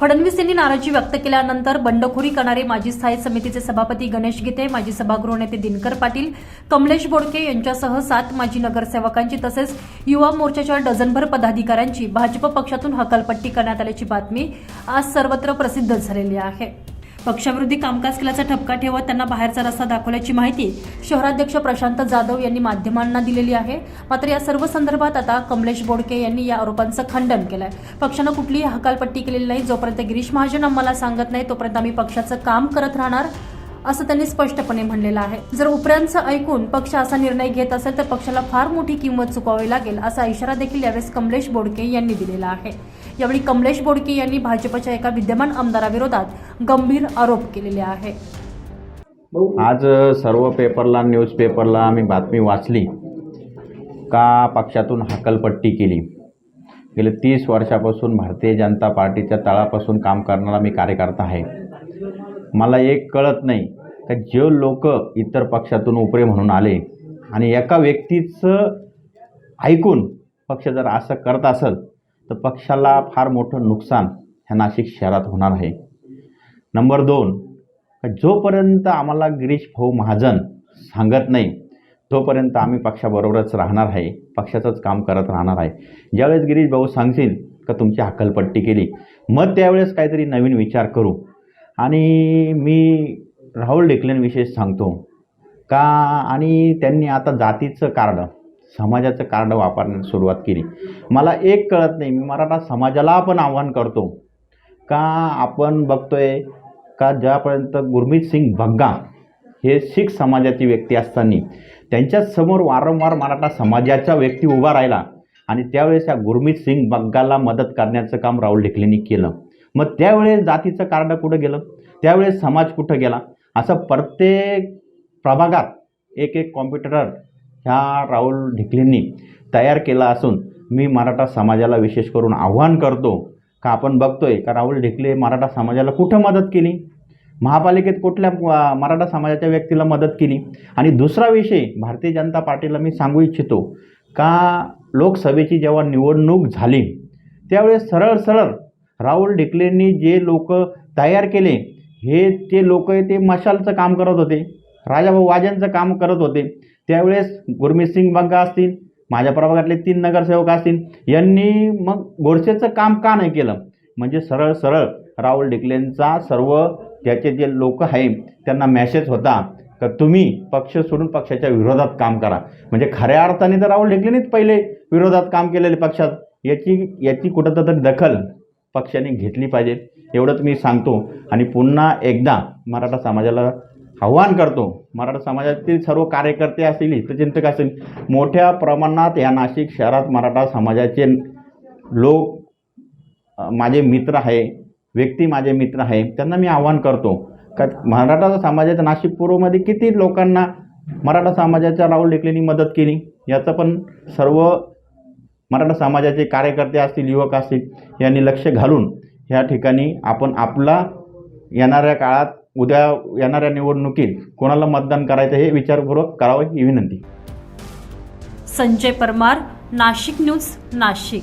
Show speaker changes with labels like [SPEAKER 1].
[SPEAKER 1] फडणवीस यांनी नाराजी व्यक्त केल्यानंतर बंडखोरी करणारे माजी स्थायी समितीचे सभापती गणेश गीते माजी सभागृह नेते दिनकर पाटील कमलेश बोडके यांच्यासह सात माजी नगरसेवकांची तसेच युवा मोर्चाच्या डझनभर पदाधिकाऱ्यांची भाजप पक्षातून हकालपट्टी करण्यात आल्याची बातमी आज सर्वत्र प्रसिद्ध झालेली आहे. पक्षाविरोधी कामकाज केल्याचा ठपका ठेवत त्यांना बाहेरचा रस्ता दाखवल्याची माहिती शहराध्यक्ष प्रशांत जाधव यांनी माध्यमांना दिलेली आहे. मात्र या सर्व संदर्भात आता कमलेश बोडके यांनी या आरोपांचं खंडन केलंय. पक्षानं कुठलीही हकालपट्टी केलेली नाही. जोपर्यंत गिरीश महाजन आम्हाला सांगत नाही तोपर्यंत आम्ही पक्षाचं काम करत राहणार. असं त्यांनी स्पष्टपणे म्हणलेलं आहे. जर उपऱ्यांचं ऐकून पक्ष असा निर्णय घेत असेल तर पक्षाला फार मोठी किंमत चुकावी लागेल असा इशारा देखील यावेळेस कमलेश बोडके यांनी दिलेला आहे. यावेळी कमलेश बोडके यांनी भाजपच्या एका विद्यमान आमदाराविरोधात गंभीर आरोप केलेले आहे.
[SPEAKER 2] आज सर्व पेपरला न्यूज पेपरला आम्ही बातमी वाचली. का पक्षातून हकलपट्टी केली? गेले तीस वर्षापासून भारतीय जनता पार्टीच्या तळापासून काम करणारा मी कार्यकर्ता आहे. मला एक कळत नाही. का जे लोक इतर पक्षातून उपरे म्हणून आले आणि एका व्यक्तीचं ऐकून पक्ष जर असं करत असेल तर पक्षाला फार मोठं नुकसान ह्या नाशिक शहरात होणार आहे. नंबर दोन जोपर्यंत आम्हाला गिरीश भाऊ महाजन सांगत नाही तोपर्यंत आम्ही पक्षाबरोबरच राहणार आहे पक्षाचंच काम करत राहणार आहे. ज्यावेळेस गिरीश भाऊ सांगतील का तुमची हकलपट्टी केली मग त्यावेळेस काहीतरी नवीन विचार करू. आणि मी राहुल डेकलेंविषयी सांगतो का आणि त्यांनी आता जातीचं कार्ड समाजाचं कार्ड वापरण्यास सुरुवात केली. मला एक कळत नाही मी मराठा समाजाला आपण आव्हान करतो का आपण बघतोय का ज्यापर्यंत गुरमीत सिंग भग्गा हे शीख समाजाची व्यक्ती असताना त्यांच्यासमोर वारंवार मराठा समाजाचा व्यक्ती उभा राहिला आणि त्यावेळेस या गुरमीत सिंग बग्गाला मदत करण्याचं काम राहुल ढेकलेंनी केलं. मग त्यावेळेस जातीचं कार्ड कुठं गेलं? त्यावेळेस समाज कुठं गेला? असं प्रत्येक प्रभागात एक एक कॉम्प्युटर ह्या राहुल ढिकलेंनी तयार केला असून मी मराठा समाजाला विशेष करून आव्हान करतो का आपण बघतोय का राहुल ढिकले मराठा समाजाला कुठं मदत केली? महापालिकेत कुठल्या मराठा समाजाच्या व्यक्तीला मदत केली? आणि दुसरा विषय भारतीय जनता पार्टीला मी सांगू इच्छितो का लोकसभेची जेव्हा निवडणूक झाली त्यावेळेस सरळ सरळ राहुल ढिकलेंनी जे लोक तयार केले हे ते लोक ते मशालचं काम करत होते राजाभाऊ वाजेंचं काम करत होते. त्यावेळेस गुरमीत सिंग बग्गा असतील माझ्या प्रभागातले तीन नगरसेवक असतील यांनी मग गोडसेचं काम का नाही केलं? म्हणजे सरळ सरळ राहुल ढिकलेंचा सर्व त्याचे जे लोक आहे त्यांना मॅसेज होता का तुम्ही पक्ष सोडून पक्षाच्या विरोधात काम करा. म्हणजे खऱ्या अर्थाने तर राहुल ढिकलेनेच पहिले विरोधात काम केलेले पक्षात. याची याची कुठं तरी दखल पक्षाने घेतली पाहिजे. एवढंच मी सांगतो. आणि पुन्हा एकदा मराठा समाजाला आव्हान करतो. मराठा समाजातील सर्व कार्यकर्ते असतील हितचिंतक असतील मोठ्या प्रमाणात या नाशिक शहरात मराठा समाजाचे लोक माझे मित्र आहे व्यक्ती माझे मित्र आहे त्यांना मी आव्हान करतो. का मराठा समाजाच्या नाशिक पूर्वमध्ये किती लोकांना मराठा समाजाच्या राहुल ढेकलेंनी मदत केली? याचं पण सर्व मराठा समाजाचे कार्यकर्ते असतील युवक असतील यांनी लक्ष घालून ह्या ठिकाणी आपण आपला येणाऱ्या काळात उद्या येणाऱ्या निवडणुकीत कोणाला मतदान करायचं हे विचारपूर्वक करावं ही विनंती.
[SPEAKER 1] संजय परमार नाशिक न्यूज नाशिक.